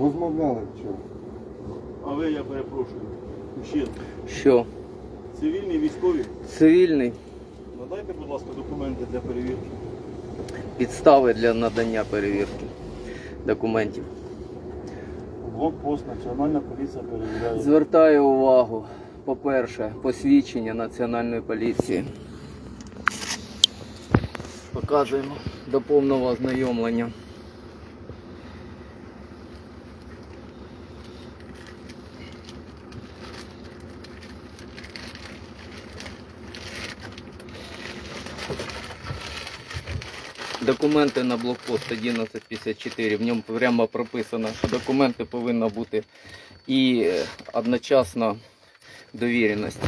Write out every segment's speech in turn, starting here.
Розмовляли вчора. А ви, я перепрошую. Мужчина, Що? цивільні військові, Цивільний надайте, будь ласка, документи для перевірки. підстави для надання перевірки документів. Блокпост, Національна поліція перевіряє. Звертаю увагу, по-перше, посвідчення Національної поліції. Показуємо до повного ознайомлення. Документи на блокпост 1154. В ньому прямо прописано, що документи повинні бути і е, одночасно довіреність.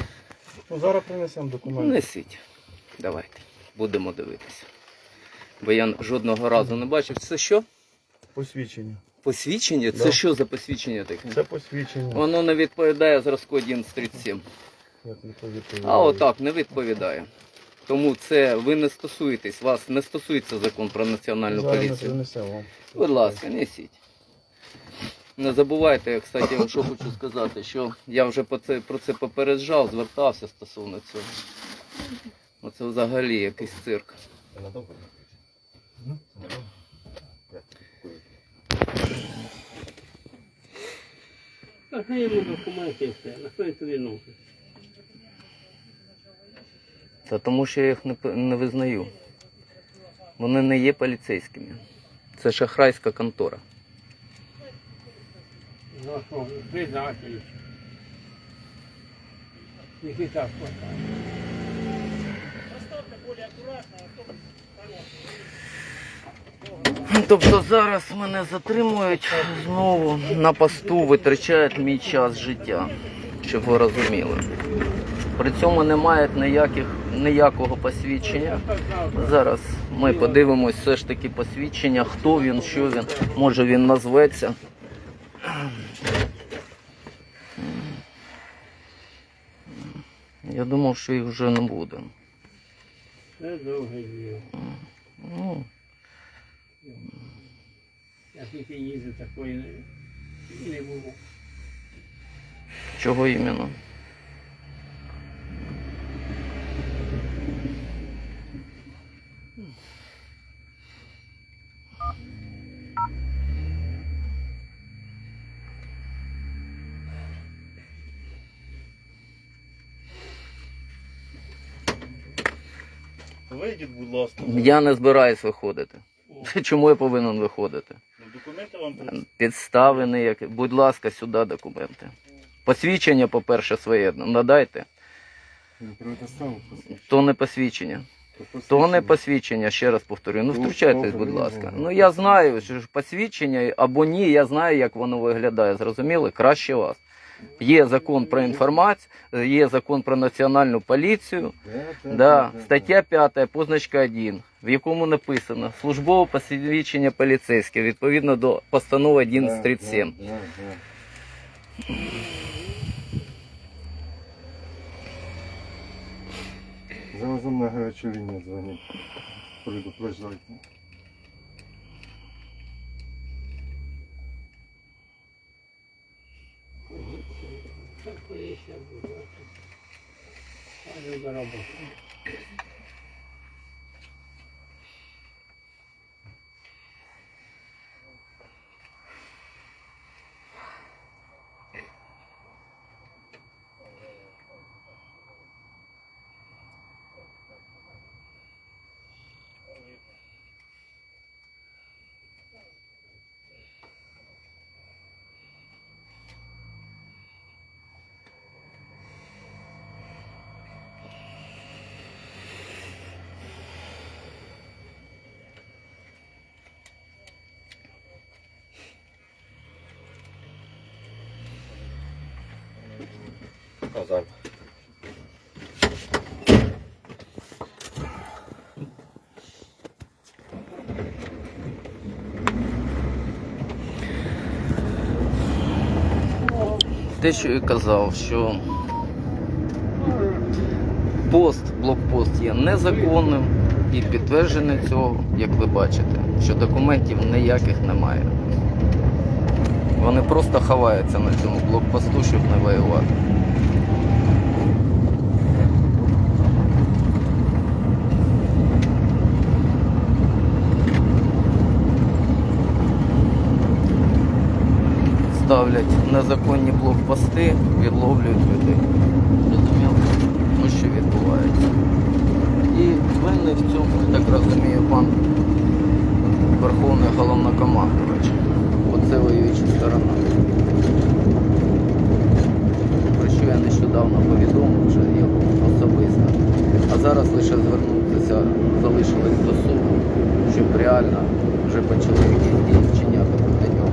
Ну, зараз принесемо документи. Несіть. Давайте. Будемо дивитися. Бо я жодного разу не бачив. Це що? Посвідчення. Посвідчення? Це що за посвідчення таке? Це посвідчення. Воно не відповідає зразку 1137. Як відповідати? А отак, не відповідає. Тому це ви не стосуєтесь, вас не стосується закон про національну Зараз поліцію. принесемо вам. Будь ласка, несіть. Не забувайте, кстати, я вам що хочу сказати, що я вже по це, про це попереджав, звертався стосовно цього. Оце взагалі якийсь цирк. Так, не йому документи і все, на тобі нужен? Та тому що я їх не, не визнаю. Вони не є поліцейськими. Це шахрайська контора. Ну що, так хватає. Тобто зараз мене затримують знову на посту, витрачають мій час життя, щоб ви розуміли. При цьому немає ніяких, ніякого посвідчення. Зараз ми подивимось все ж таки посвідчення, хто він, що він, може він назветься. Я думав, що їх вже не буде. Це довге діло. Ну, Я тільки їздив такої не, було. чого іменно? Вийдіть, будь ласка. Я не збираюсь виходити. Чому я повинен виходити? Ну, Документи вам принесемо. Підстави ніякі. Будь ласка, сюди документи. Посвідчення, по-перше, своє надайте. То не посвідчення. То не посвідчення, ще раз повторюю. Ну Ну, втручайтесь, будь ласка. Ну я знаю, що посвідчення або ні, я знаю, як воно виглядає. Зрозуміли? Краще вас. Є закон про інформацію, є закон про національну поліцію. Да, стаття 5, позначка 1, в якому написано службове посвідчення поліцейське відповідно до постанови 1137. Да, да, да. Зараз на гарячу лінію дзвонить. Предупреждайте. Так поліція була. Хай до роботи. Казань. Те, що я казав, що пост, блокпост є незаконним і підтвердження цього, як ви бачите, що документів ніяких немає. Вони просто ховаються на цьому блокпосту, щоб не воювати. Ставлять незаконні блокпости, відловлюють людей. Розуміло? Ось що відбувається. І винний в цьому, я так розумію, пан Верховний головнокомандувач. Оце воююча сторона. Про що я нещодавно повідомив вже його особисто. А зараз лише звернутися залишилось до суду, щоб реально вже почали якісь дії вчиняти проти нього.